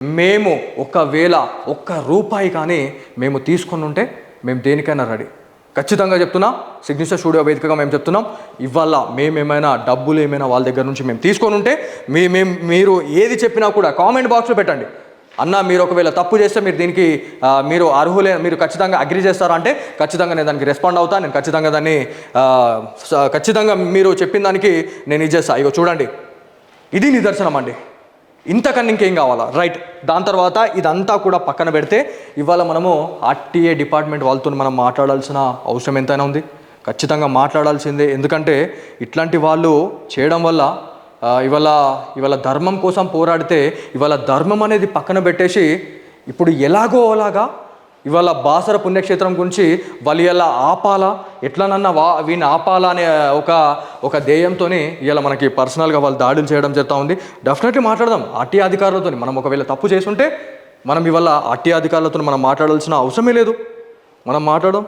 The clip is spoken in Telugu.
మేము ఒకవేళ ఒక్క రూపాయి కానీ మేము తీసుకొని ఉంటే మేము దేనికైనా రెడీ ఖచ్చితంగా చెప్తున్నా సిగ్నేచర్ స్టూడియో వేదికగా మేము చెప్తున్నాం. ఇవాళ మేమేమైనా డబ్బులు ఏమైనా వాళ్ళ దగ్గర నుంచి మేము తీసుకొని ఉంటే మీ మేము మీరు ఏది చెప్పినా కూడా కామెంట్ బాక్స్లో పెట్టండి. అన్న మీరు ఒకవేళ తప్పు చేస్తే మీరు దీనికి మీరు అర్హులే మీరు ఖచ్చితంగా అగ్రి చేస్తారా అంటే ఖచ్చితంగా నేను దానికి రెస్పాండ్ అవుతా. నేను ఖచ్చితంగా దాన్ని ఖచ్చితంగా మీరు చెప్పిన దానికి నేను ఇది చేస్తా. ఇగో చూడండి. ఇది నిదర్శనం అండి. ఇంతకన్నా ఇంకేం కావాలా? రైట్ దాని తర్వాత ఇదంతా కూడా పక్కన పెడితే ఇవాళ మనము ఆర్టీఏ డిపార్ట్మెంట్ వాళ్ళతో మనం మాట్లాడాల్సిన అవసరం ఎంతైనా ఉంది. ఖచ్చితంగా మాట్లాడాల్సిందే. ఎందుకంటే ఇట్లాంటి వాళ్ళు చేయడం వల్ల ఇవాళ ఇవాళ ధర్మం కోసం పోరాడితే ఇవాళ ధర్మం అనేది పక్కన పెట్టేసి ఇప్పుడు ఎలాగో అలాగా ఇవాళ బాసర పుణ్యక్షేత్రం గురించి వాళ్ళు ఇలా ఆపాలా? ఎట్లనన్నా వా వీని ఆపాలా అనే ఒక ఒక ధ్యేయంతో ఇలా మనకి పర్సనల్గా వాళ్ళు దాడులు చేయడం జరుగుతూ ఉంది. డెఫినెట్లీ మాట్లాడదాం ఆర్టీ అధికారులతో మనం ఒకవేళ తప్పు చేసుంటే మనం ఇవాళ ఆర్టీ అధికారులతో మనం మాట్లాడాల్సిన అవసరమే లేదు. మనం మాట్లాడడం